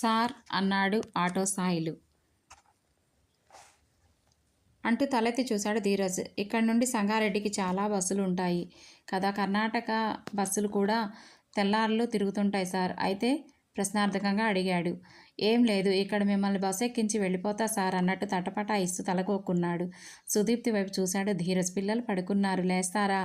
Sir అన్నాడు auto Sailu. అంటూ తలెత్తి చూశాడు ధీరజ్. ఇక్కడ నుండి సంగారెడ్డికి చాలా బస్సులు ఉంటాయి కదా. కర్ణాటక బస్సులు కూడా తెల్లారులు తిరుగుతుంటాయి సార్. అయితే ప్రశ్నార్థకంగా అడిగాడు. ఏం లేదు ఇక్కడ మిమ్మల్ని బస్సు ఎక్కించి వెళ్ళిపోతా సార్ అన్నట్టు తటపటా ఇస్తూ తలకొక్కున్నాడు. సుదీప్తి వైపు చూశాడు. ధీరజ్ పిల్లలు పడుకున్నారు లేస్తారా?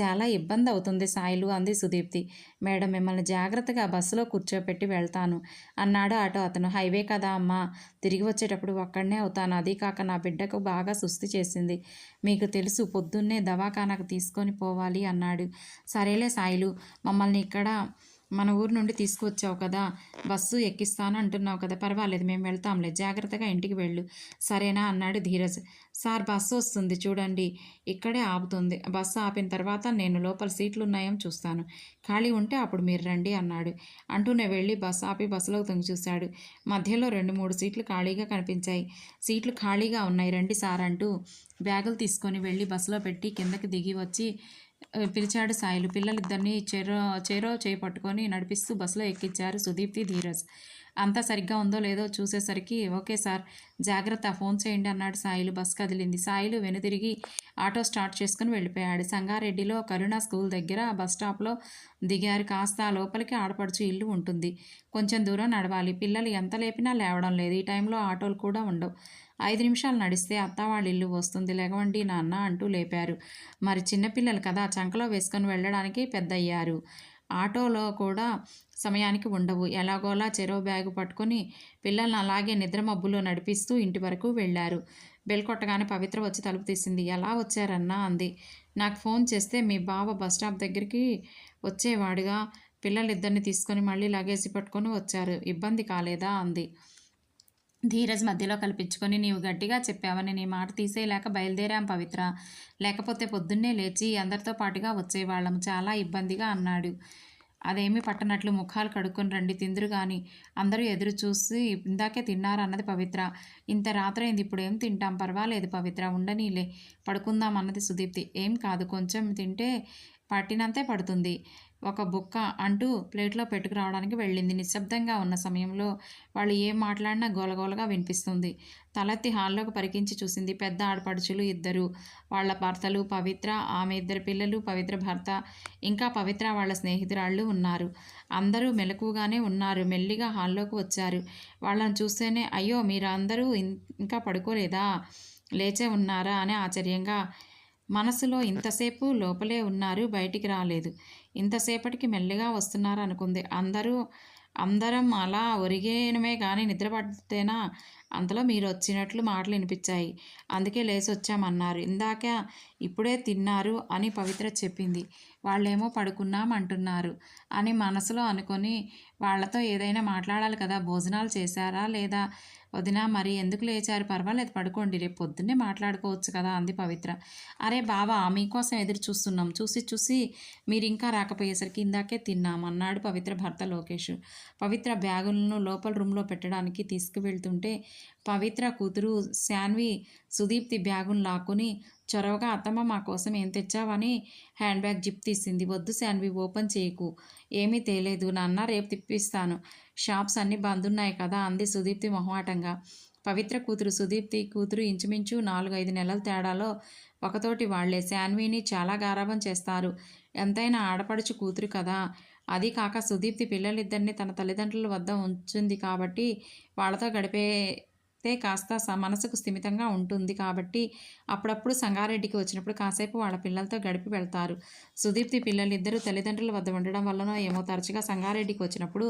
చాలా ఇబ్బంది అవుతుంది సాయిలు అంది సుదీప్తి. మేడం మిమ్మల్ని జాగ్రత్తగా బస్సులో కూర్చోపెట్టి వెళ్తాను అన్నాడు ఆటో అతను. హైవే కదా అమ్మా తిరిగి వచ్చేటప్పుడు ఒక్కడనే అవుతాను. అది కాక నా బిడ్డకు బాగా సుస్థి చేసింది. మీకు తెలుసు పొద్దున్నే దవాఖానాకు తీసుకొని పోవాలి అన్నాడు. సరేలే సాయిలు మమ్మల్ని ఇక్కడ మన ఊరు నుండి తీసుకువచ్చావు కదా బస్సు ఎక్కిస్తాను అంటున్నావు కదా పర్వాలేదు మేము వెళ్తాంలే జాగ్రత్తగా ఇంటికి వెళ్ళు. సరేనా? అన్నాడు ధీరజ్. సార్ బస్సు వస్తుంది చూడండి. ఇక్కడే ఆపుతుంది. బస్సు ఆపిన తర్వాత నేను లోపల సీట్లు ఉన్నాయని చూస్తాను. ఖాళీ ఉంటే అప్పుడు మీరు రండి అన్నాడు. అంటూనే వెళ్ళి బస్సు ఆపి బస్సులో తొంగి చూశాడు. మధ్యలో రెండు మూడు సీట్లు ఖాళీగా కనిపించాయి. సీట్లు ఖాళీగా ఉన్నాయి రండి సార్ అంటూ బ్యాగులు తీసుకొని వెళ్ళి బస్సులో పెట్టి కిందకి దిగి వచ్చి పిలిచాడు సాయిలు. పిల్లలిద్దరినీ చెరో చెరో చేయి పట్టుకొని నడిపిస్తూ బస్సులో ఎక్కించారు సుదీప్తి ధీరజ్. అంతా సరిగ్గా ఉందో లేదో చూసేసరికి ఓకే సార్ జాగ్రత్త ఫోన్ చేయండి అన్నాడు సాయిలు. బస్ కదిలింది. సాయిలు వెనుతిరిగి ఆటో స్టార్ట్ చేసుకుని వెళ్ళిపోయాడు. సంగారెడ్డిలో కరుణ స్కూల్ దగ్గర బస్ స్టాప్లో దిగారు. కాస్త లోపలికి ఆడపడుచు ఇల్లు ఉంటుంది. కొంచెం దూరం నడవాలి. పిల్లలు ఎంత లేపినా లేవడం లేదు. ఈ టైంలో ఆటోలు కూడా ఉండవు. ఐదు నిమిషాలు నడిస్తే అత్త వాళ్ళ ఇల్లు వస్తుంది. లేవండి నాన్న అంటూ లేపారు. మరి చిన్నపిల్లలు కదా చంకలో వేసుకొని వెళ్ళడానికి పెద్దయ్యారు. ఆటోలో కూడా సమయానికి ఉండవు. ఎలాగోలా చెరో బ్యాగు పట్టుకొని పిల్లల్ని అలాగే నిద్రమబ్బులో నడిపిస్తూ ఇంటి వరకు వెళ్ళారు. బెల్ కొట్టగానే పవిత్ర వచ్చి తలుపు తీసింది. ఎలా వచ్చారన్నా? అంది. నాకు ఫోన్ చేస్తే మీ బావ బస్ స్టాప్ దగ్గరికి వచ్చేవాడుగా. పిల్లలిద్దరిని తీసుకొని మళ్ళీ లగేజీ పట్టుకొని వచ్చారు. ఇబ్బంది కాలేదా? అంది. ధీరజ్ మధ్యలో కల్పించుకొని నీవు గట్టిగా చెప్పావని నీ మాట తీసేయలేక బయలుదేరాం పవిత్ర. లేకపోతే పొద్దున్నే లేచి అందరితో పాటుగా వచ్చేవాళ్ళం. చాలా ఇబ్బందిగా అన్నాడు. అదేమి పట్టనట్లు ముఖాలు కడుక్కొని రండి తిందురు కానీ అందరూ ఎదురు చూసి ఇందాకే తిన్నారు? అన్నది పవిత్ర. ఇంత రాత్రైంది ఇప్పుడు ఏం తింటాం? పర్వాలేదు పవిత్ర ఉండనీలే. పడుకుందాం అన్నది సుదీప్తి. ఏం కాదు కొంచెం తింటే పట్టినంతే పడుతుంది. ఒక బుక్క అంటూ ప్లేట్లో పెట్టుకురావడానికి వెళ్ళింది. నిశ్శబ్దంగా ఉన్న సమయంలో వాళ్ళు ఏం మాట్లాడినా గోలగోలగా వినిపిస్తుంది. తలెత్తి హాల్లోకి పరికించి చూసింది పెద్ద ఆడపడుచులు ఇద్దరు. వాళ్ళ భర్తలు పవిత్ర ఆమె ఇద్దరు పిల్లలు పవిత్ర భర్త ఇంకా పవిత్ర వాళ్ళ స్నేహితురాళ్ళు ఉన్నారు. అందరూ మెలకుగానే ఉన్నారు. మెల్లిగా హాల్లోకి వచ్చారు. వాళ్ళని చూస్తేనే అయ్యో మీరు అందరూ ఇంకా పడుకోలేదా? లేచే ఉన్నారా? అని ఆశ్చర్యంగా. మనసులో ఇంతసేపు లోపలే ఉన్నారు. బయటికి రాలేదు. ఇంతసేపటికి మెల్లిగా వస్తున్నారు అనుకుంది అందరూ అందరం అలా ఒరిగేనమే కానీ నిద్రపడితేనా అంతలో మీరు వచ్చినట్లు మాటలు వినిపించాయి. అందుకే లేచి వచ్చామన్నారు ఇందాక ఇప్పుడే తిన్నారు అని పవిత్ర చెప్పింది. వాళ్ళేమో పడుకున్నాం అంటున్నారు అని మనసులో అనుకొని వాళ్ళతో ఏదైనా మాట్లాడాలి కదా భోజనాలు చేశారా లేదా? వదిన మరి ఎందుకు లేచారు? పర్వాలేదు పడుకోండి రేపు పొద్దున్నే మాట్లాడుకోవచ్చు కదా అంది పవిత్ర. అరే బావా మీకోసం ఎదురు చూస్తున్నాం. చూసి చూసి మీరు ఇంకా రాకపోయేసరికి ఇందాకే తిన్నాం అన్నాడు పవిత్ర భర్త లోకేష్. పవిత్ర బ్యాగులను లోపల రూమ్లో పెట్టడానికి తీసుకువెళ్తుంటే పవిత్ర కూతురు శాన్వి సుదీప్తి బ్యాగును లాక్కుని చొరవగా అత్తమ్మ మా కోసం ఏం తెచ్చావని హ్యాండ్ బ్యాగ్ జిప్ తీసింది. వద్దు శాన్వి ఓపెన్ చేయకు. ఏమీ తేలేదు. నాన్న రేపు తిప్పిస్తాను. షాప్స్ అన్నీ బంద్ ఉన్నాయి కదా అంది సుదీప్తి మొహమాటంగా. పవిత్ర కూతురు సుదీప్తి కూతురు ఇంచుమించు నాలుగు ఐదు నెలల తేడాలో ఒకతోటి వాళ్ళే. శాన్విని చాలా గారాభం చేస్తారు. ఎంతైనా ఆడపడుచు కూతురు కదా. అది కాక సుదీప్తి పిల్లలిద్దరిని తన తల్లిదండ్రుల వద్ద ఉంచుంది కాబట్టి వాళ్ళతో గడిపే అయితే కాస్త మనసుకు స్థిమితంగా ఉంటుంది. కాబట్టి అప్పుడప్పుడు సంగారెడ్డికి వచ్చినప్పుడు కాసేపు వాళ్ళ పిల్లలతో గడిపి వెళ్తారు. సుదీప్తి పిల్లలిద్దరూ తల్లిదండ్రుల వద్ద ఉండడం వల్లనో ఏమో తరచుగా సంగారెడ్డికి వచ్చినప్పుడు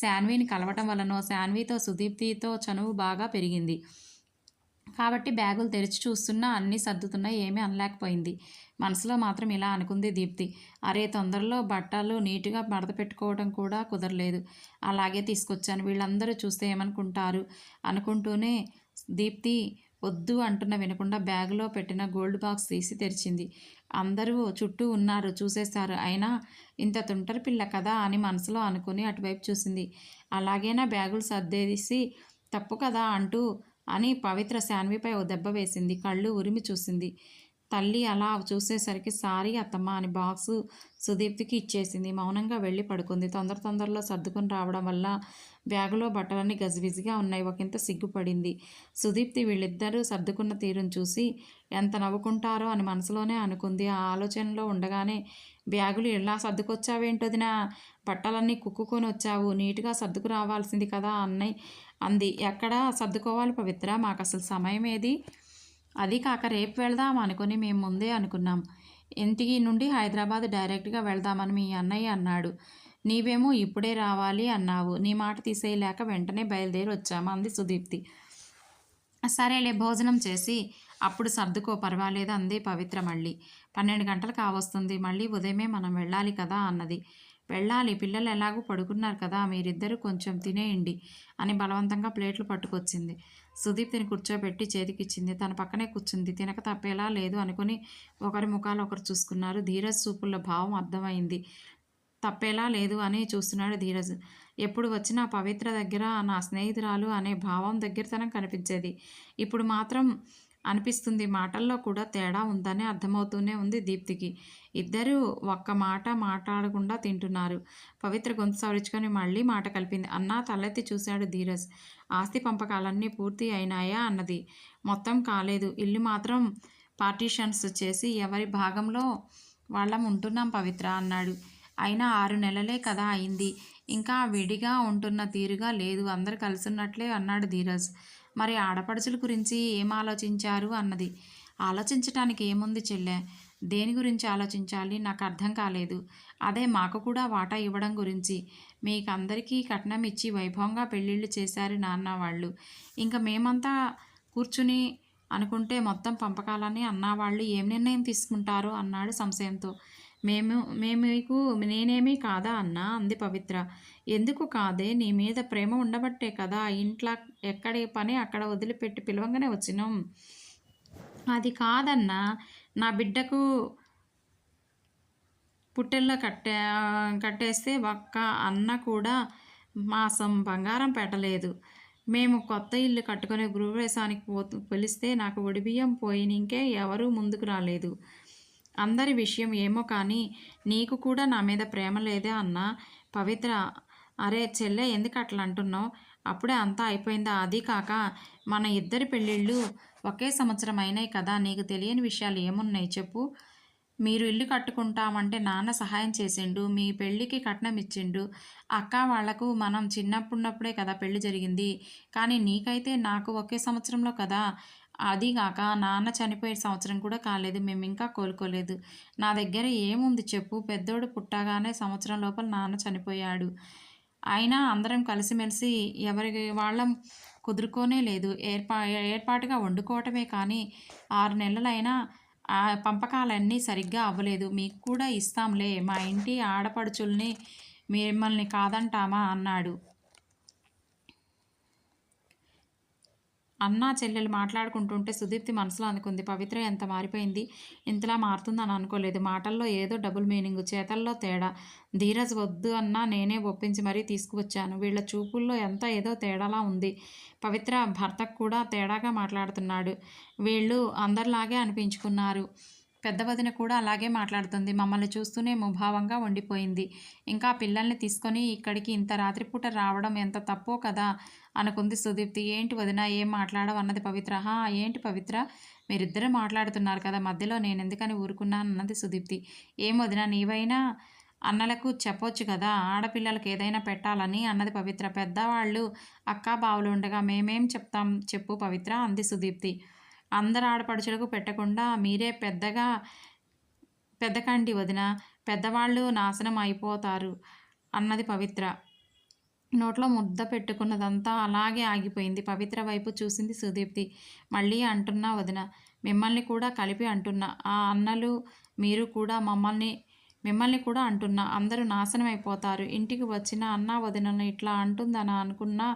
శాన్విని కలవటం వల్లనో శాన్వితో సుదీప్తితో చనువు బాగా పెరిగింది. కాబట్టి బ్యాగులు తెరిచి చూస్తున్నా అన్నీ సర్దుతున్నా ఏమీ అనలేకపోయింది. మనసులో మాత్రం ఇలా అనుకుంది దీప్తి. అరే తొందరలో బట్టలు నీట్గా మడత పెట్టుకోవడం కూడా కుదరలేదు. అలాగే తీసుకొచ్చాను. వీళ్ళందరూ చూస్తే ఏమనుకుంటారు? అనుకుంటూనే దీప్తి వద్దు అంటున్న వినకుండా బ్యాగులో పెట్టిన గోల్డ్ బాక్స్ తీసి తెరిచింది. అందరూ చుట్టూ ఉన్నారు చూసేశారు. అయినా ఇంత తుంటరి పిల్ల కదా అని మనసులో అనుకుని అటువైపు చూసింది. అలాగేనా బ్యాగులు సర్దేసి తప్పు కదా అంటూ అని పవిత్ర శాన్విపై ఓ దెబ్బ వేసింది. కళ్ళు ఉరిమి చూసింది. తల్లి అలా చూసేసరికి సారీ అత్తమ్మ అని బాక్సు సుదీప్తికి ఇచ్చేసింది. మౌనంగా వెళ్ళి పడుకుంది. తొందర తొందరలో సర్దుకొని రావడం వల్ల బ్యాగులో బట్టలన్నీ గజిబిజిగా ఉన్నాయి. ఒకంత సిగ్గుపడింది. సుదీప్తి వీళ్ళిద్దరూ సర్దుకున్న తీరును చూసి ఎంత నవ్వుకుంటారో అని మనసులోనే అనుకుంది. ఆ ఆలోచనలో ఉండగానే బ్యాగులు ఎలా సర్దుకొచ్చావేంటొదినా బట్టలన్నీ కుక్కుకొని వచ్చావు. నీట్గా సర్దుకు రావాల్సింది కదా అన్నయ్య అంది. ఎక్కడ? సర్దుకోవాలి పవిత్ర. మాకు అసలు సమయం ఏది అది కాక రేపు వెళ్దాం అనుకుని మేము ముందే అనుకున్నాం. ఇంటికి నుండి హైదరాబాద్ డైరెక్ట్గా వెళ్దామని మీ అన్నయ్య అన్నాడు. నీవేమో ఇప్పుడే రావాలి అన్నావు. నీ మాట తీసేయలేక వెంటనే బయలుదేరి వచ్చాము అంది సుదీప్తి. సరేలే భోజనం చేసి అప్పుడు సర్దుకో పర్వాలేదు అంది పవిత్ర మళ్ళీ. పన్నెండు గంటలు కావస్తుంది మళ్ళీ ఉదయమే మనం వెళ్ళాలి కదా అన్నది. వెళ్ళాలి. పిల్లలు ఎలాగూ పడుకున్నారు కదా. మీరిద్దరూ కొంచెం తినేయండి అని బలవంతంగా ప్లేట్లు పట్టుకొచ్చింది. సుదీప్తిని కూర్చోబెట్టి చేతికిచ్చింది. తన పక్కనే కూర్చుంది. తినక తప్పేలా లేదు అనుకుని ఒకరి ముఖాలు ఒకరు చూసుకున్నారు. ధీరజ్ చూపుల్లో భావం అర్థమైంది. తప్పేలా లేదు అని చూస్తున్నాడు ధీరజ్. ఎప్పుడు వచ్చినా పవిత్ర దగ్గర నా స్నేహితురాలు అనే భావం దగ్గరతనం కనిపించేది. ఇప్పుడు మాత్రం అనిపిస్తుంది. మాటల్లో కూడా తేడా ఉందని అర్థమవుతూనే ఉంది దీప్తికి. ఇద్దరూ ఒక్క మాట మాట్లాడకుండా తింటున్నారు. పవిత్ర గొంతు సవరించుకొని మళ్ళీ మాట కలిపింది. అన్నా తలెత్తి చూశాడు ధీరజ్. ఆస్తి పంపకాలన్నీ పూర్తి అయినాయా అన్నది. మొత్తం కాలేదు. ఇల్లు మాత్రం పార్టీషన్స్ చేసి ఎవరి భాగంలో వాళ్ళం ఉంటున్నాం పవిత్ర అన్నాడు. అయినా ఆరు నెలలే కదా అయింది. ఇంకా విడిగా ఉంటున్న తీరుగా లేదు. అందరు కలిసిన్నట్లే అన్నాడు ధీరజ్. మరి ఆడపడుచుల గురించి ఏం ఆలోచించారు అన్నది. ఆలోచించటానికి ఏముంది చెల్లె? దేని గురించి ఆలోచించాలి? నాకు అర్థం కాలేదు. అదే మాకు కూడా వాటా ఇవ్వడం గురించి. మీకు అందరికీ కట్నం ఇచ్చి వైభవంగా పెళ్ళిళ్ళు చేశారు నాన్న వాళ్ళు. ఇంకా మేమంతా కూర్చుని అనుకుంటే మొత్తం పంపకాలని అన్నవాళ్ళు ఏం నిర్ణయం తీసుకుంటారో అన్నాడు సంశయంతో. మేము మేము మీకు నేనేమీ కాదా అన్నా? అంది పవిత్ర. ఎందుకు కాదే? నీ మీద ప్రేమ ఉండబట్టే కదా ఇంట్లో ఎక్కడి పని అక్కడ వదిలిపెట్టి పిలవంగానే వచ్చినాం. అది కాదన్నా. నా బిడ్డకు పుట్టెల్లో కట్టే కట్టేస్తే ఒక్క అన్న కూడా మాసం బంగారం పెట్టలేదు. మేము కొత్త ఇల్లు కట్టుకునే గృహప్రవేశానికి పో పిలిస్తే నాకు ఒడిబియ్యం పోయినింకే ఎవరూ ముందుకు రాలేదు. అందరి విషయం ఏమో కానీ నీకు కూడా నా మీద ప్రేమ లేదే అన్న. పవిత్ర అరే చెల్లె ఎందుకు అట్లా అంటున్నావు? అప్పుడే అంతా అయిపోయిందా? అది కాక మన ఇద్దరి పెళ్ళిళ్ళు ఒకే సంవత్సరం అయినాయి కదా నీకు తెలియని విషయాలు ఏమున్నాయి చెప్పు. మీరు ఇల్లు కట్టుకుంటామంటే నాన్న సహాయం చేసిండు మీ పెళ్ళికి కట్నం ఇచ్చిండు. అక్క వాళ్ళకు మనం చిన్నప్పుడున్నప్పుడే కదా పెళ్ళి జరిగింది. కానీ నీకైతే నాకు ఒకే సంవత్సరంలో కదా అదీగాక నాన్న చనిపోయే సంవత్సరం కూడా కాలేదు మేము ఇంకా కోలుకోలేదు. నా దగ్గర ఏముంది చెప్పు? పెద్దోడు పుట్టగానే సంవత్సరం లోపల నాన్న చనిపోయాడు. అయినా అందరం కలిసిమెలిసి ఎవరి వాళ్ళం కుదురుకోనే లేదు. ఏర్పా ఏర్పాటుగా వండుకోవటమే కానీ ఆరు నెలలైనా ఆ పంపకాలన్నీ సరిగ్గా అవ్వలేదు. మీకు కూడా ఇస్తాంలే మా ఇంటి ఆడపడుచుల్ని మిమ్మల్ని కాదంటామా? అన్నాడు. అన్నా చెల్లెలు మాట్లాడుకుంటుంటే సుదీప్తి మనసులో అనుకుంది పవిత్ర ఎంత మారిపోయింది? ఇంతలా మారుతుందని అనుకోలేదు. మాటల్లో ఏదో డబుల్ మీనింగ్ చేతల్లో తేడా. ధీరజ్ వద్దు అన్నా నేనే ఒప్పించి మరీ తీసుకువచ్చాను. వీళ్ళ చూపుల్లో ఎంత ఏదో తేడాలా ఉంది. పవిత్ర భర్తకు కూడా తేడాగా మాట్లాడుతున్నాడు. వీళ్ళు అందరిలాగే అనిపించుకున్నారు. పెద్ద వదిన కూడా అలాగే మాట్లాడుతుంది. మమ్మల్ని చూస్తూనే ముభావంగా ఉండిపోయింది. ఇంకా పిల్లల్ని తీసుకొని ఇక్కడికి ఇంత రాత్రిపూట రావడం ఎంత తప్పో కదా. అనుకుంది సుదీప్తి. ఏంటి వదిన ఏం మాట్లాడవన్నది పవిత్ర. హా ఏంటి పవిత్ర? మీరిద్దరూ మాట్లాడుతున్నారు కదా మధ్యలో నేను ఎందుకని ఊరుకున్నాను అన్నది సుదీప్తి. ఏం వదిన నీవైనా అన్నలకు చెప్పొచ్చు కదా ఆడపిల్లలకు ఏదైనా పెట్టాలని అన్నది పవిత్ర. పెద్దవాళ్ళు అక్కా బావులు ఉండగా మేమేం చెప్తాం చెప్పు పవిత్ర అంది సుదీప్తి. అందరు ఆడపడుచులకు పెట్టకుండా మీరే పెద్దగా పెద్దకండి వదిన. పెద్దవాళ్ళు నాశనం అయిపోతారు అన్నది పవిత్ర. నోట్లో ముద్ద పెట్టుకున్నదంతా అలాగే ఆగిపోయింది. పవిత్ర వైపు చూసింది సుదీప్తి. మళ్ళీ అంటున్నా వదిన మిమ్మల్ని కూడా కలిపి అంటున్నా. ఆ అన్నలు మీరు కూడా మమ్మల్ని మిమ్మల్ని కూడా అంటున్నా. అందరూ నాశనం అయిపోతారు ఇంటికి వచ్చిన అన్న వదినను ఇట్లా అంటుందని అనుకున్నా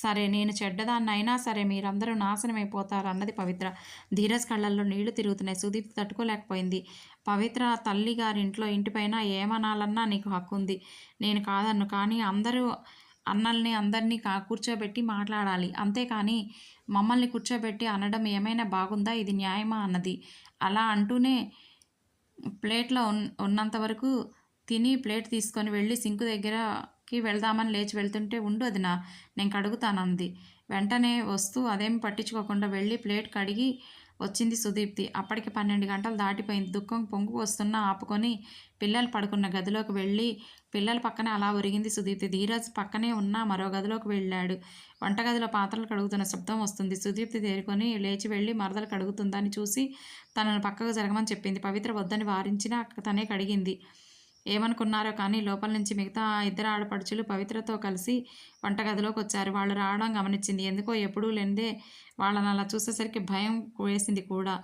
సరే నేను చెడ్డదాన్ని అయినా సరే మీరందరూ నాశనం అయిపోతారు అన్నది పవిత్ర. ధీరజ్ కళ్ళల్లో నీళ్ళు తిరుగుతున్నాయి. సుదీప్ తట్టుకోలేకపోయింది. పవిత్ర తల్లి గారింట్లో ఇంటిపైన ఏమనాలన్నా నీకు హక్కు ఉంది నేను కాదన్ను కానీ అందరూ అన్నల్ని అందరినీ కా కూర్చోబెట్టి మాట్లాడాలి. అంతేకాని మమ్మల్ని కూర్చోబెట్టి అనడం ఏమైనా బాగుందా? ఇది న్యాయమా అన్నది. అలా అంటూనే ప్లేట్లో ఉన్ ఉన్నంత వరకు తిని ప్లేట్ తీసుకొని వెళ్ళి సింకు దగ్గరకి వెళ్దామని లేచి వెళ్తుంటే ఉండు అది నా నేను కడుగుతానంది వెంటనే వస్తూ అదేం పట్టించుకోకుండా వెళ్ళి ప్లేట్ కడిగి వచ్చింది సుదీప్తి. అప్పటికి పన్నెండు గంటలు దాటిపోయింది. దుఃఖం పొంగు వస్తున్నా ఆపుకొని పిల్లలు పడుకున్న గదిలోకి వెళ్ళి పిల్లల పక్కనే అలా ఒరిగింది సుదీప్తి ధీరజ్ పక్కనే ఉన్న మరో గదిలోకి వెళ్ళాడు. వంటగదిలో పాత్రలు కడుగుతున్న శబ్దం వస్తుంది. సుదీప్తి తేరుకొని లేచి వెళ్ళి మరదలు కడుగుతుందని చూసి తనను పక్కకు జరగమని చెప్పింది. పవిత్ర వద్దని వారించినా తనే కడిగింది. ఏమనుకున్నారో కానీ లోపల నుంచి మిగతా ఇద్దరు ఆడపడుచులు పవిత్రతో కలిసి వంటగదిలోకి వచ్చారు. వాళ్ళు రావడం గమనించింది. ఎందుకో ఎప్పుడూ లేనిదే వాళ్ళని అలా చూసేసరికి భయం వేసింది కూడా.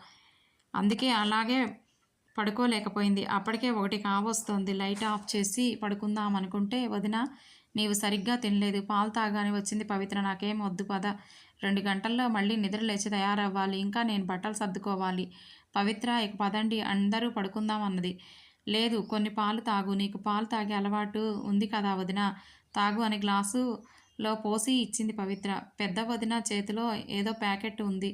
అందుకే అలాగే పడుకోలేకపోయింది. అప్పటికే ఒకటి కావస్తోంది. లైట్ ఆఫ్ చేసి పడుకుందాం అనుకుంటే వదిన నీవు సరిగ్గా తినలేదు. పాలు తాగానే వచ్చింది పవిత్ర. నాకేం వద్దు పద. రెండు గంటల్లో మళ్ళీ నిద్ర లేచి తయారవ్వాలి. ఇంకా నేను బట్టలు సర్దుకోవాలి. పవిత్ర ఇక పదండి. అందరూ పడుకుందాం అన్నది. లేదు కొన్ని పాలు తాగు. నీకు పాలు తాగే అలవాటు ఉంది కదా వదిన. తాగు అని గ్లాసులో పోసి ఇచ్చింది పవిత్ర. పెద్ద వదిన చేతిలో ఏదో ప్యాకెట్ ఉంది.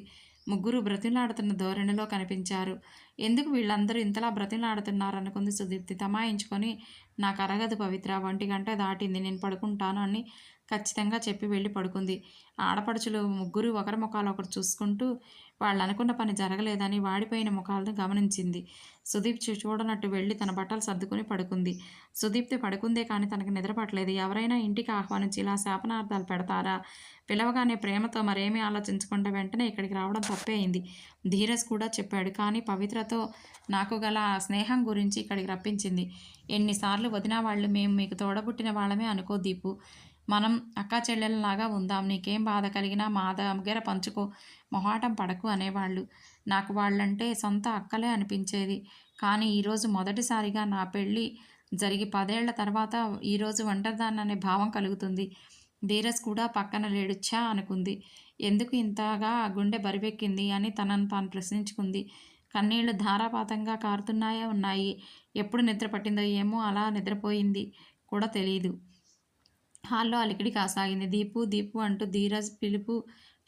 ముగ్గురు బ్రతిలాడుతున్న ధోరణిలో కనిపించారు. ఎందుకు వీళ్ళందరూ ఇంతలా బ్రతిలాడుతున్నారు అనుకుంది సుదీప్తి. తమాయించుకొని నాకు అరగదు పవిత్ర ఒంటి గంట దాటింది నేను పడుకుంటాను అని ఖచ్చితంగా చెప్పి వెళ్ళి పడుకుంది. ఆడపడుచులు ముగ్గురు ఒకరి ముఖాలు ఒకరు చూసుకుంటూ వాళ్ళు అనుకున్న పని జరగలేదని వాడిపోయిన ముఖాలను గమనించింది. సుదీప్ చూడనట్టు వెళ్ళి తన బట్టలు సర్దుకుని పడుకుంది. సుదీప్తి పడుకుందే కానీ తనకు నిద్రపట్టలేదు. ఎవరైనా ఇంటికి ఆహ్వానించి ఇలా శాపనార్థాలు పెడతారా? పిలవగానే ప్రేమతో మరేమీ ఆలోచించకుండా వెంటనే ఇక్కడికి రావడం తప్పే అయింది. ధీరజ్ కూడా చెప్పాడు. కానీ పవిత్రతో నాకు గల స్నేహం గురించి ఇక్కడికి రప్పించింది. ఎన్నిసార్లు వదిన వాళ్ళు మేము మీకు తోడబుట్టిన వాళ్ళమే అనుకో దీపు. మనం అక్కా చెల్లెలలాగా ఉందాం. నీకేం బాధ కలిగినా మా దగ్గర పంచుకో. మొహాటం పడకు అనేవాళ్ళు. నాకు వాళ్ళంటే సొంత అక్కలే అనిపించేది. కానీ ఈరోజు మొదటిసారిగా నా పెళ్ళి జరిగి పదేళ్ళ తర్వాత ఈరోజు ఒంటరిదాన్ని అనే భావం కలుగుతుంది. ధీరస్ కూడా పక్కన లేడుచ్చా అనుకుంది. ఎందుకు ఇంతగా గుండె బరివెక్కింది అని తనను తాను ప్రశ్నించుకుంది. కన్నీళ్ళు ధారాపాతంగా కారుతున్నాయే ఉన్నాయి? ఎప్పుడు నిద్ర పట్టిందో ఏమో అలా నిద్రపోయింది కూడా తెలియదు హాల్లో అలికిడి కాసాగింది. దీపు దీపు అంటూ ధీరజ్ పిలుపు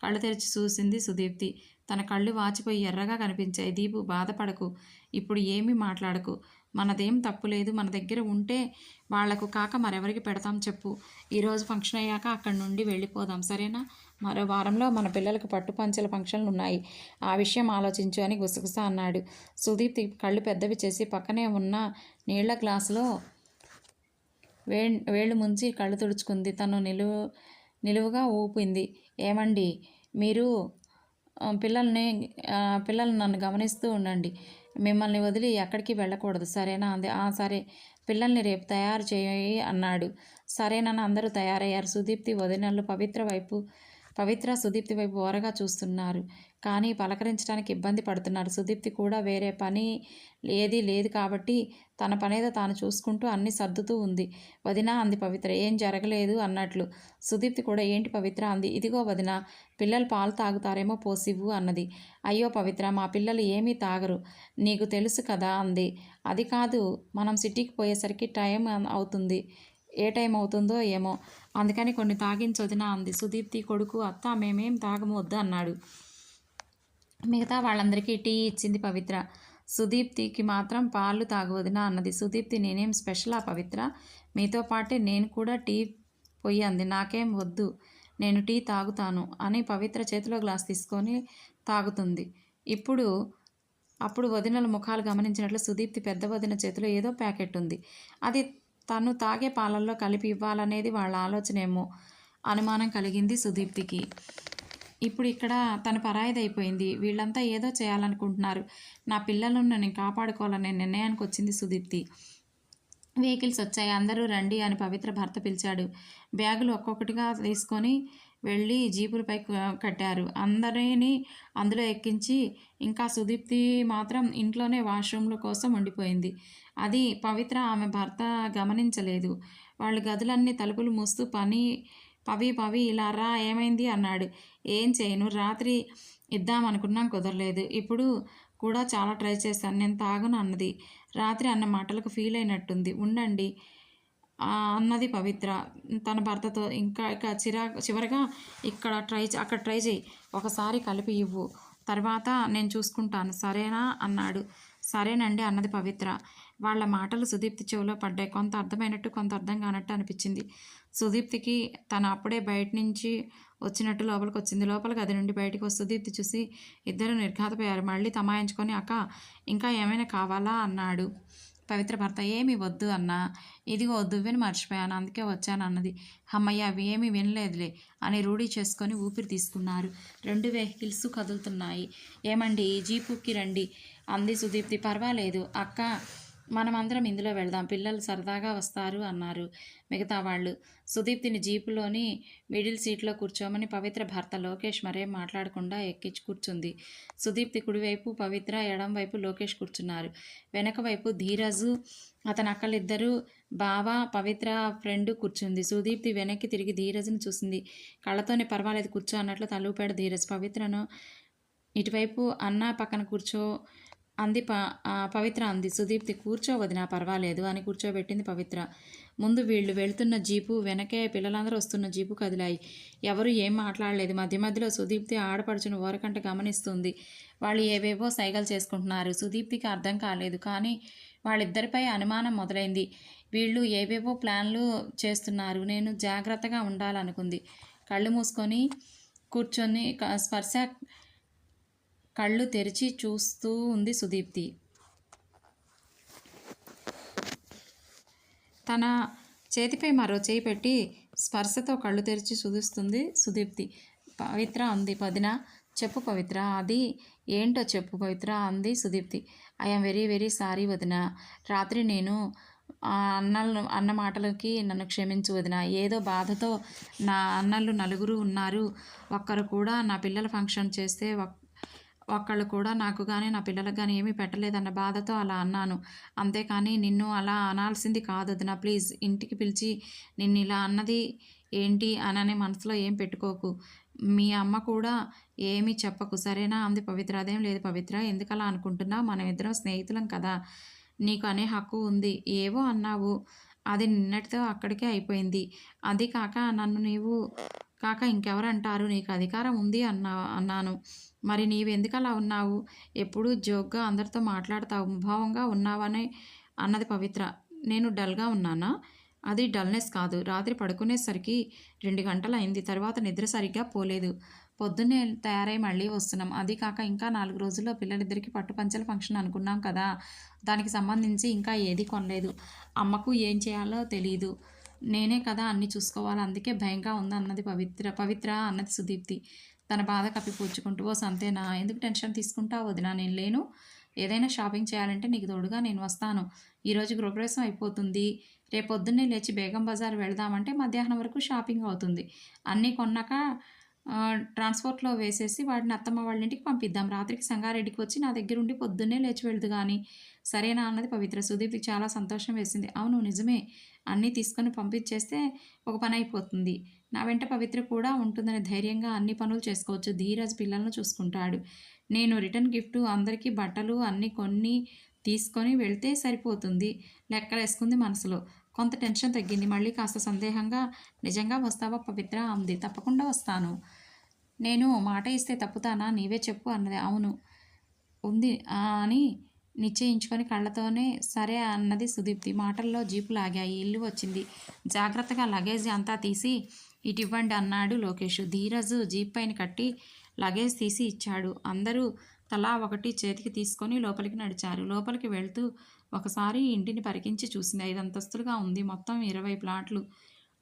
కళ్ళు తెరిచి చూసింది సుదీప్తి. తన కళ్ళు వాచిపోయి ఎర్రగా కనిపించాయి. దీపు బాధపడకు. ఇప్పుడు ఏమీ మాట్లాడకు. మనదేం తప్పు లేదు మన దగ్గర ఉంటే వాళ్ళకు కాక మరెవరికి పెడతాం చెప్పు. ఈరోజు ఫంక్షన్ అయ్యాక అక్కడి నుండి వెళ్ళిపోదాం. సరేనా? మరో వారంలో మన పిల్లలకు పట్టుపంచల ఫంక్షన్లు ఉన్నాయి. ఆ విషయం ఆలోచించు అని గుసగుస అన్నాడు. సుదీప్తి కళ్ళు పెద్దవి చేసి పక్కనే ఉన్న నీళ్ళ గ్లాసులో వే వేళ్ళు ముంచి కళ్ళు తుడుచుకుంది. తను నిలువు నిలువుగా ఊపింది ఏమండి? మీరు పిల్లల్ని పిల్లల్ని పిల్లలు నన్ను గమనిస్తూ ఉండండి. మిమ్మల్ని వదిలి ఎక్కడికి వెళ్ళకూడదు. సరేనా? అంది. ఆ సరే. పిల్లల్ని రేపు తయారు చేయి అన్నాడు. సరేనని అందరూ తయారయ్యారు. సుదీప్తి వదినలు పవిత్ర వైపు పవిత్ర సుదీప్తి వైపు ఓరగా చూస్తున్నారు. కానీ పలకరించడానికి ఇబ్బంది పడుతున్నారు. సుదీప్తి కూడా వేరే పని ఏది లేదు కాబట్టి తన పనేదో తాను చూసుకుంటూ అన్ని సర్దుతూ ఉంది. వదిన అంది పవిత్ర ఏం జరగలేదు అన్నట్లు. సుదీప్తి కూడా ఏంటి పవిత్ర? అంది. ఇదిగో వదిన పిల్లలు పాలు తాగుతారేమో పోసివ్వు అన్నది. అయ్యో పవిత్ర మా పిల్లలు ఏమీ తాగరు. నీకు తెలుసు కదా అంది. అది కాదు మనం సిటీకి పోయేసరికి టైం అవుతుంది. ఏ టైం అవుతుందో ఏమో. అందుకని కొన్ని తాగించొదినా అంది. సుదీప్తి కొడుకు అత్త మేమేం తాగము వద్దు అన్నాడు. మిగతా వాళ్ళందరికీ టీ ఇచ్చింది పవిత్ర. సుదీప్తికి మాత్రం పాలు తాగవదినా అన్నది. సుదీప్తి నేనేం స్పెషలా పవిత్ర? మీతో పాటే నేను కూడా టీ పొయ్యి అంది. నాకేం వద్దు నేను టీ తాగుతాను అని పవిత్ర చేతిలో గ్లాస్ తీసుకొని తాగుతుంది. ఇప్పుడు అప్పుడు వదినల ముఖాలు గమనించినట్లు సుదీప్తి పెద్ద వదిన చేతిలో ఏదో ప్యాకెట్ ఉంది. అది తను తాగే పాలల్లో కలిపి ఇవ్వాలనేది వాళ్ళ ఆలోచనేమో. అనుమానం కలిగింది సుదీప్తికి. ఇప్పుడు ఇక్కడ తన పరాయిదైపోయింది. వీళ్ళంతా ఏదో చేయాలనుకుంటున్నారు. నా పిల్లలను నేను కాపాడుకోవాలనే నిర్ణయానికి వచ్చింది సుదీప్తి. వెహికల్స్ వచ్చాయి. అందరూ రండి అని పవిత్ర భర్త పిలిచాడు. బ్యాగులు ఒక్కొక్కటిగా తీసుకొని వెళ్ళి జీపులపై కట్టారు. అందరినీ అందులో ఎక్కించి ఇంకా సుదీప్తి మాత్రం ఇంట్లోనే వాష్రూమ్ల కోసం ఉండిపోయింది. అది పవిత్ర ఆమె భర్త గమనించలేదు. వాళ్ళు గదులన్నీ తలుపులు మూస్తూ పని పవి పవి ఇలా రా ఏమైంది? అన్నాడు. ఏం చేయను రాత్రి ఇద్దామనుకున్నాం కుదరలేదు. ఇప్పుడు కూడా చాలా ట్రై చేశాను నేను తాగను అన్నది. రాత్రి అన్న మాటలకు ఫీల్ అయినట్టుంది. ఉండండి అన్నది పవిత్ర. తన భర్తతో ఇంకా ఇక చిరా చివరిగా ఇక్కడ ట్రై అక్కడ ట్రై చేయి. ఒకసారి కలిపి ఇవ్వు. తర్వాత నేను చూసుకుంటాను. సరేనా? అన్నాడు. సరేనండి అన్నది పవిత్ర. వాళ్ళ మాటలు సుదీప్తి చెవిలో పడ్డాయి. కొంత అర్థమైనట్టు కొంత అర్థం కానట్టు అనిపించింది. సుదీప్తికి తను అప్పుడే బయట నుంచి వచ్చినట్టు లోపలికి వచ్చింది. లోపల గది నుండి బయటకు సుదీప్తి చూసి ఇద్దరు నిర్ఘాతపోయారు. మళ్ళీ తమాయించుకొని అక్క ఇంకా ఏమైనా కావాలా? అన్నాడు. పవిత్ర భర్త ఏమి వద్దు అన్నా. ఇదిగో దువ్వెని మర్చిపోయాను అందుకే వచ్చాను అన్నది. అమ్మయ్య అవి ఏమీ వినలేదులే అని రూఢీ చేసుకొని ఊపిరి తీసుకున్నారు రెండు వెహికల్స్ కదులుతున్నాయి. ఏమండి జీపుకి రండి అంది సుదీప్తి. పర్వాలేదు అక్క. మనమందరం ఇందులో వెళ్దాం. పిల్లలు సరదాగా వస్తారు అన్నారు మిగతా వాళ్ళు. సుదీప్తిని జీపులోని మిడిల్ సీట్లో కూర్చోమని పవిత్ర భర్త లోకేష్ మరేం మాట్లాడకుండా ఎక్కించి కూర్చుంది. సుదీప్తి కుడివైపు పవిత్ర ఎడంవైపు లోకేష్ కూర్చున్నారు. వెనక వైపు ధీరజు అతని అక్కలిద్దరూ బావ పవిత్ర ఫ్రెండ్ కూర్చుంది. సుదీప్తి వెనక్కి తిరిగి ధీరజ్ని చూసింది. కళ్ళతోనే పర్వాలేదు కూర్చో అన్నట్లు తలుపాడు ధీరజ్. పవిత్రను ఇటువైపు అన్న పక్కన కూర్చో అంది ప పవిత్ర అంది. సుదీప్తి కూర్చో వదినా పర్వాలేదు అని కూర్చోబెట్టింది పవిత్ర. ముందు వీళ్ళు వెళ్తున్న జీపు వెనకే పిల్లలందరూ వస్తున్న జీపు కదిలాయి. ఎవరు ఏం మాట్లాడలేదు. మధ్య మధ్యలో సుదీప్తి ఆడపడుచును ఓరకంట గమనిస్తుంది. వాళ్ళు ఏవేవో సైగలు చేసుకుంటున్నారు. సుదీప్తికి అర్థం కాలేదు కానీ వాళ్ళిద్దరిపై అనుమానం మొదలైంది. వీళ్ళు ఏవేవో ప్లాన్లు చేస్తున్నారు. నేను జాగ్రత్తగా ఉండాలనుకుంది. కళ్ళు మూసుకొని కూర్చొని క- స్పర్శ కళ్ళు తెరిచి చూస్తూ ఉంది సుదీప్తి. తన చేతిపై మరో చేయి పెట్టి స్పర్శతో కళ్ళు తెరిచి చూస్తుంది సుదీప్తి. పవిత్ర అంది. పదిన? చెప్పు పవిత్ర. అది ఏంటో చెప్పు పవిత్ర అంది Sudeepti. I'm very very sorry వదిన. రాత్రి నేను ఆ అన్నలు అన్న మాటలకి నన్ను క్షమించు వదిన. ఏదో బాధతో నా అన్నలు నలుగురు ఉన్నారు. ఒక్కరు కూడా నా పిల్లల ఫంక్షన్ చేస్తే ఒక్కళ్ళు కూడా నాకు కానీ నా పిల్లలకు కానీ ఏమీ పెట్టలేదన్న బాధతో అలా అన్నాను. అంతేకాని నిన్ను అలా అనాల్సింది కాదు నా ప్లీజ్ ఇంటికి పిలిచి నిన్ను ఇలా అన్నది ఏంటి అననే మనసులో ఏం పెట్టుకోకు. మీ అమ్మ కూడా ఏమీ చెప్పకు. సరేనా? అంది పవిత్ర. అదేం లేదు పవిత్ర. ఎందుకలా అనుకుంటున్నా మనం ఇద్దరం స్నేహితులం కదా. నీకు అనే హక్కు ఉంది. ఏవో అన్నావు. అది నిన్నటితో అక్కడికే అయిపోయింది. అది కాక నన్ను నీవు కాక ఇంకెవరంటారు? నీకు అధికారం ఉంది అన్నా అన్నాను. మరి నీవెందుకు అలా ఉన్నావు? ఎప్పుడూ జోక్గా అందరితో మాట్లాడతావు. ముభావంగా ఉన్నావని అన్నది పవిత్ర. నేను డల్గా ఉన్నానా? అది డల్నెస్ కాదు. రాత్రి పడుకునేసరికి రెండు గంటలు అయింది తర్వాత నిద్ర సరిగ్గా పోలేదు. పొద్దున్నే తయారై మళ్ళీ వస్తున్నాం. అది కాక ఇంకా నాలుగు రోజుల్లో పిల్లలిద్దరికి పట్టుపంచల ఫంక్షన్ అనుకున్నాం కదా. దానికి సంబంధించి ఇంకా ఏది కొనలేదు. అమ్మకు ఏం చేయాలో తెలియదు నేనే కదా అన్నీ చూసుకోవాలి. అందుకే భయంగా ఉంది అన్నది పవిత్ర. పవిత్ర అన్నది సుదీప్తి. తన బాధ కప్పిపుచ్చుకుంటూ ఓ సంతేనా? ఎందుకు టెన్షన్ తీసుకుంటావు వదినా నేను లేను. ఏదైనా షాపింగ్ చేయాలంటే నీకు తోడుగా నేను వస్తాను. ఈరోజు గృహప్రవేశం అయిపోతుంది. రేపొద్దున్నే లేచి బేగం బజార్ వెళ్దామంటే మధ్యాహ్నం వరకు షాపింగ్ అవుతుంది. అన్నీ కొన్నాక ట్రాన్స్పోర్ట్లో వేసేసి వాడిని అత్తమ్మ వాళ్ళ ఇంటికి పంపిద్దాం. రాత్రికి సంగారెడ్డికి వచ్చి నా దగ్గర ఉండి పొద్దున్నే లేచి వెళ్దు కానీ సరేనా? అన్నది పవిత్ర. సుదీప్కి చాలా సంతోషం వేసింది. అవును నిజమే. అన్నీ తీసుకొని పంపించేస్తే ఒక పని అయిపోతుంది. నా వెంట పవిత్ర కూడా ఉంటుందని ధైర్యంగా అన్ని పనులు చేసుకోవచ్చు. ధీరజ్ పిల్లలను చూసుకుంటాడు. నేను రిటర్న్ గిఫ్ట్ అందరికీ బట్టలు అన్నీ కొన్ని తీసుకొని వెళ్తే సరిపోతుంది. లెక్కలేసుకుంది మనసులో. కొంత టెన్షన్ తగ్గింది. మళ్ళీ కాస్త సందేహంగా నిజంగా వస్తావా పవిత్ర? అంది. తప్పకుండా వస్తాను. నేను మాట ఇస్తే తప్పుతానా? నీవే చెప్పు అన్నది. అవును ఉంది. అని నిశ్చయించుకొని కళ్ళతోనే సరే అన్నది సుదీప్తి. మాటల్లో జీపు లాగాయి. ఇల్లు వచ్చింది. జాగ్రత్తగా లగేజ్ అంతా తీసి ఇటు ఇవ్వండి అన్నాడు లోకేష్. ధీరజ్ జీప్ పైన కట్టి లగేజ్ తీసి ఇచ్చాడు. అందరూ తలా ఒకటి చేతికి తీసుకొని లోపలికి నడిచారు. లోపలికి వెళ్తూ ఒకసారి ఇంటిని పరికించి చూసింది. ఐదు అంతస్తులుగా ఉంది. మొత్తం ఇరవై ప్లాట్లు.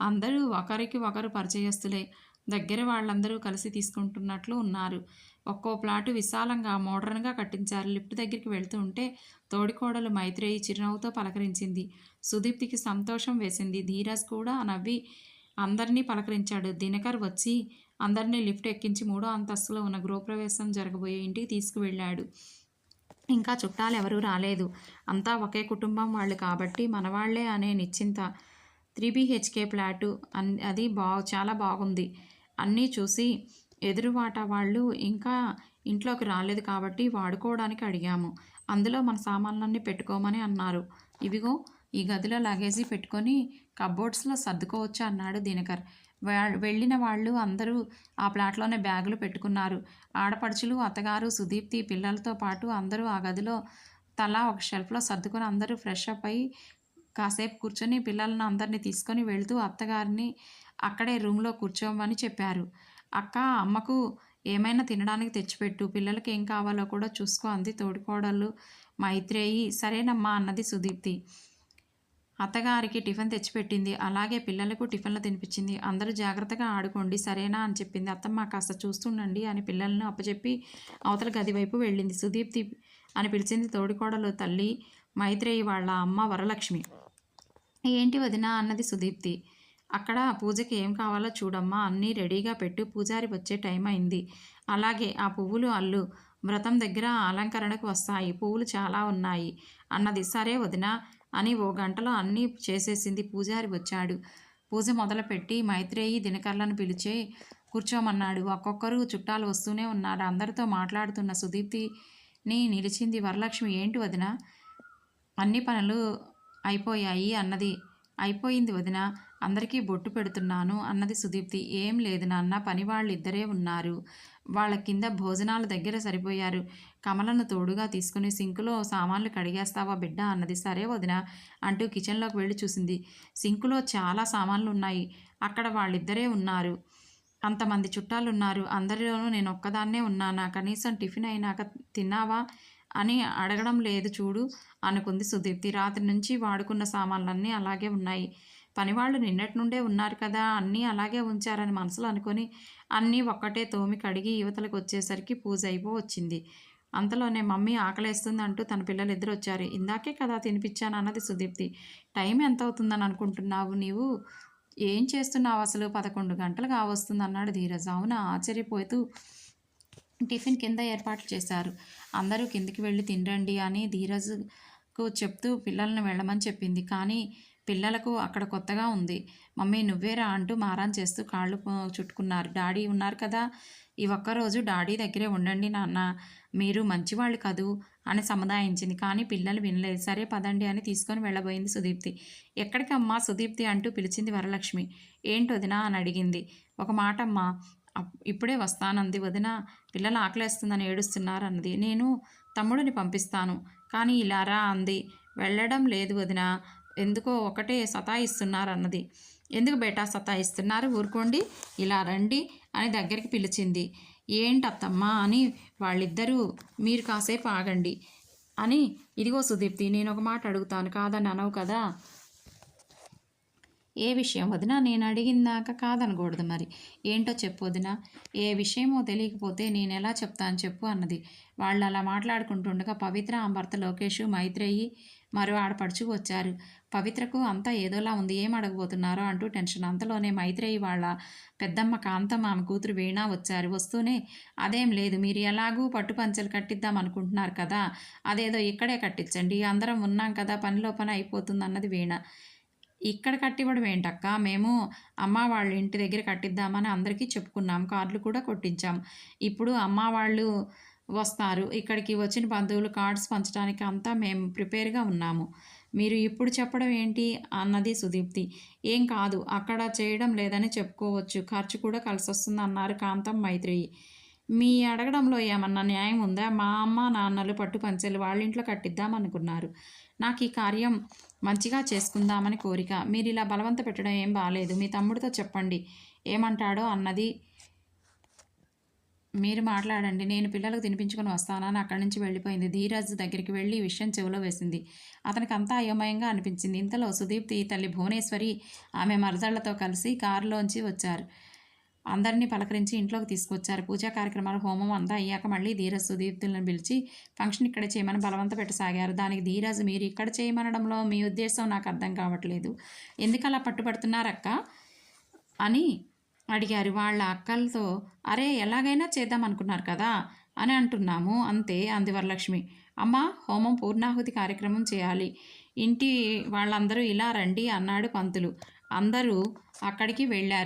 అందరూ ఒకరికి ఒకరు పరిచయస్తులే. దగ్గర వాళ్ళందరూ కలిసి తీసుకుంటున్నట్లు ఉన్నారు. ఒక్కో ప్లాటు విశాలంగా మోడర్న్గా కట్టించారు. లిఫ్ట్ దగ్గరికి వెళ్తూ ఉంటే తోడికోడలు మైత్రేయి చిరునవ్వుతో పలకరించింది. సుదీప్తికి సంతోషం వేసింది. ధీరజ్ కూడా నవ్వి అందరినీ పలకరించాడు. దినకర్ వచ్చి అందరినీ లిఫ్ట్ ఎక్కించి మూడో అంతస్తులో ఉన్న గృహప్రవేశం జరగబోయే ఇంటికి తీసుకువెళ్ళాడు. ఇంకా చుట్టాలు ఎవరూ రాలేదు. అంతా ఒకే కుటుంబం వాళ్ళు కాబట్టి మనవాళ్ళే అనే నిశ్చింత. త్రీ బీహెచ్కే ఫ్లాటు అన్ అది బా చాలా బాగుంది. అన్నీ చూసి ఎదురువాట వాళ్ళు ఇంకా ఇంట్లోకి రాలేదు కాబట్టి వాడుకోవడానికి అడిగాము. అందులో మన సామాన్లన్నీ పెట్టుకోమని అన్నారు. ఇవిగో ఈ గదిలో లగేజీ పెట్టుకొని కబోర్డ్స్లో సర్దుకోవచ్చు అన్నాడు దినకర్. వా- వెళ్ళిన వాళ్ళు అందరూ ఆ ప్లాట్లోనే బ్యాగులు పెట్టుకున్నారు. ఆడపడుచులు అత్తగారు సుదీప్తి పిల్లలతో పాటు అందరూ ఆ గదిలో తలా ఒక షెల్ఫ్లో సర్దుకొని అందరూ ఫ్రెష్ అప్ అయ్యి కాసేపు కూర్చొని పిల్లలను అందరినీ తీసుకొని వెళ్తూ అత్తగారిని అక్కడే రూమ్లో కూర్చోమని చెప్పారు. అక్క అమ్మకు ఏమైనా తినడానికి తెచ్చిపెట్టు. పిల్లలకి ఏం కావాలో కూడా చూసుకో అంది తోడికోడళ్ళు మైత్రేయి. సరేనమ్మా అన్నది సుదీప్తి. అత్తగారికి టిఫిన్ తెచ్చిపెట్టింది. అలాగే పిల్లలకు టిఫిన్లు తినిపించింది. అందరూ జాగ్రత్తగా ఆడుకోండి సరేనా అని చెప్పింది. అత్తమ్మ కాస్త చూస్తుండండి అని పిల్లలను అప్పచెప్పి అవతల గది వైపు వెళ్ళింది. సుదీప్తి అని పిలిచింది తోడికోడలు తల్లి మైత్రేయి వాళ్ళ అమ్మ వరలక్ష్మి. ఏంటి వదిన అన్నది సుదీప్తి అక్కడ పూజకి ఏం కావాలో చూడమ్మా అన్నీ రెడీగా పెట్టు పూజారి వచ్చే టైం అయింది. అలాగే ఆ పువ్వులు అల్లు వ్రతం దగ్గర అలంకరణకు వస్తాయి పువ్వులు చాలా ఉన్నాయి అన్నది. సరే వదిన అని ఓ గంటలో అన్నీ చేసేసింది పూజారి వచ్చాడు. పూజ మొదలుపెట్టి మైత్రేయి దినకర్లను పిలిచే కూర్చోమన్నాడు. ఒక్కొక్కరు చుట్టాలు వస్తూనే ఉన్నారు. అందరితో మాట్లాడుతున్న సుదీప్తిని నిలిచింది వరలక్ష్మి. ఏంటి వదిన? అన్ని పనులు అయిపోయాయి అన్నది. అయిపోయింది వదిన. అందరికీ బొట్టు పెడుతున్నాను అన్నది సుదీప్తి. ఏం లేదు నాన్న. పని వాళ్ళు ఇద్దరే ఉన్నారు. వాళ్ళ కింద భోజనాల దగ్గర సరిపోయారు. కమలను తోడుగా తీసుకుని సింకులో సామాన్లు కడిగేస్తావా బిడ్డ అన్నది సరే వదిన అంటూ కిచెన్లోకి వెళ్ళి చూసింది. సింకులో చాలా సామాన్లు ఉన్నాయి అక్కడ వాళ్ళిద్దరే ఉన్నారు. అంతమంది చుట్టాలు ఉన్నారు అందరిలోనూ నేను ఒక్కదాన్నే ఉన్నానా? కనీసం టిఫిన్ అయినాక తిన్నావా? అని అడగడం లేదు చూడు అనుకుంది సుదీప్తి. రాత్రి నుంచి వాడుకున్న సామాన్లన్నీ అలాగే ఉన్నాయి. పనివాళ్ళు నిన్నటి నుండే ఉన్నారు కదా అన్నీ అలాగే ఉంచారని మనసులో అనుకొని అన్నీ ఒక్కటే తోమి కడిగి యువతలకు వచ్చేసరికి పూజ అయిపో వచ్చింది. అంతలోనే మమ్మీ ఆకలేస్తుంది అంటూ తన పిల్లలు ఇద్దరు వచ్చారు. ఇందాకే కదా తినిపించాను అన్నది సుదీప్తి. టైం ఎంత అవుతుందని అనుకుంటున్నావు నీవు? ఏం చేస్తున్నావు అసలు? పదకొండు గంటలు కావస్తుంది అన్నాడు ధీరజ్. అవున? ఆశ్చర్యపోతూ టిఫిన్ కింద ఏర్పాట్లు చేశారు. అందరూ కిందికి వెళ్ళి తినరండి అని ధీరజ్కు చెప్తూ పిల్లల్ని వెళ్ళమని చెప్పింది. కానీ పిల్లలకు అక్కడ కొత్తగా ఉంది. మమ్మీ నువ్వేరా అంటూ మారాన్ చేస్తూ కాళ్ళు చుట్టుకున్నారు. డాడీ ఉన్నారు కదా ఈ ఒక్కరోజు డాడీ దగ్గరే ఉండండి నాన్న. మీరు మంచివాళ్ళు కదూ అని సముదాయించింది. కానీ పిల్లలు వినలేదు. సరే పదండి అని తీసుకొని వెళ్ళబోయింది సుదీప్తి. ఎక్కడికమ్మా సుదీప్తి అంటూ పిలిచింది వరలక్ష్మి. ఏంటి వదినా అని అడిగింది. ఒక మాట అమ్మా అప్- ఇప్పుడే వస్తానంది. వదిన పిల్లలు ఆకలేస్తుందని ఏడుస్తున్నారు అన్నది నేను తమ్ముడిని పంపిస్తాను. కానీ ఇలా రా అంది. వెళ్ళడం లేదు వదిన. ఎందుకో ఒకటే సతాయిస్తున్నారు అన్నది ఎందుకు బేటా సతాయిస్తున్నారు? ఊరుకోండి. ఇలా రండి అని దగ్గరికి పిలిచింది. ఏంటత్తమ్మా అని వాళ్ళిద్దరూ మీరు కాసేపు ఆగండి అని ఇదిగో సుదీప్తి నేను ఒక మాట అడుగుతాను కాదని అనవు కదా? ఏ విషయం వదినా? నేను అడిగిందాక కాదనకూడదు మరి. ఏంటో చెప్పు వదినా. ఏ విషయమో తెలియకపోతే నేను ఎలా చెప్తాను చెప్పు అన్నది. వాళ్ళు అలా మాట్లాడుకుంటుండగా పవిత్ర ఆ భర్త లోకేష్ మైత్రేయి మరో ఆడపడుచు వచ్చారు. పవిత్రకు అంతా ఏదోలా ఉంది ఏం అడగబోతున్నారో అంటూ టెన్షన్. అంతలోనే మైత్రేయి వాళ్ళ పెద్దమ్మ కాంతం ఆమె కూతురు వీణ వచ్చారు. వస్తూనే అదేం లేదు మీరు ఎలాగూ పట్టు పంచలు కట్టిద్దాం అనుకుంటున్నారు కదా అదేదో ఇక్కడే కట్టించండి అందరం ఉన్నాం కదా పనిలో పని అయిపోతుంది అన్నది వీణ. ఇక్కడ కట్టివ్వడం ఏంటక్క? మేము అమ్మ వాళ్ళ ఇంటి దగ్గర కట్టిద్దామని అందరికీ చెప్పుకున్నాం కార్డులు కూడా కొట్టించాం. ఇప్పుడు అమ్మ వాళ్ళు వస్తారు. ఇక్కడికి వచ్చిన బంధువులు కార్డ్స్ పంచడానికి అంతా మేము ప్రిపేర్గా ఉన్నాము. మీరు ఇప్పుడు చెప్పడం ఏంటి? అన్నది సుదీప్తి. ఏం కాదు అక్కడ చేయడం లేదని చెప్పుకోవచ్చు. ఖర్చు కూడా కలిసి వస్తుంది అన్నారు కాంతం మైత్రేయి. మీ అడగడంలో ఏమన్నా న్యాయం ఉందా? మా అమ్మ నాన్నలు పట్టు పంచెలు వాళ్ళ ఇంట్లో కట్టిద్దాం అనుకున్నారు. నాకు ఈ కార్యం మంచిగా చేసుకుందామని కోరిక. మీరు ఇలా బలవంత పెట్టడం ఏం బాగాలేదు మీ తమ్ముడితో చెప్పండి. ఏమంటాడో అన్నది మీరు మాట్లాడండి నేను పిల్లలకు తినిపించుకొని వస్తానని అక్కడి నుంచి వెళ్ళిపోయింది. ధీరాజు దగ్గరికి వెళ్ళి ఈ విషయం చెవిలో వేసింది. అతనికి అంతా అయోమయంగా అనిపించింది. ఇంతలో సుదీప్తి తల్లి భువనేశ్వరి ఆమె మరదళ్ళతో కలిసి కారులోంచి వచ్చారు. అందరినీ పలకరించి ఇంట్లోకి తీసుకొచ్చారు. పూజా కార్యక్రమాలు హోమం అంతా అయ్యాక మళ్ళీ ధీరజ్ సుదీప్తులను పిలిచి ఫంక్షన్ ఇక్కడ చేయమని బలవంత పెట్టసాగారు దానికి ధీరజ్ మీరు ఇక్కడ చేయమనడంలో మీ ఉద్దేశం నాకు అర్థం కావట్లేదు. ఎందుకలా పట్టుబడుతున్నారక్క? అని అడిగారు. వాళ్ళ అక్కలతో అరే ఎలాగైనా చేద్దాం అనుకున్నారు కదా అని అంటున్నాము. అంతే అంది వరలక్ష్మి. అమ్మ హోమం పూర్ణాహుతి కార్యక్రమం చేయాలి. ఇంటి వాళ్ళందరూ ఇలా రండి అన్నాడు పంతులు. అందరూ అక్కడికి వెళ్ళారు.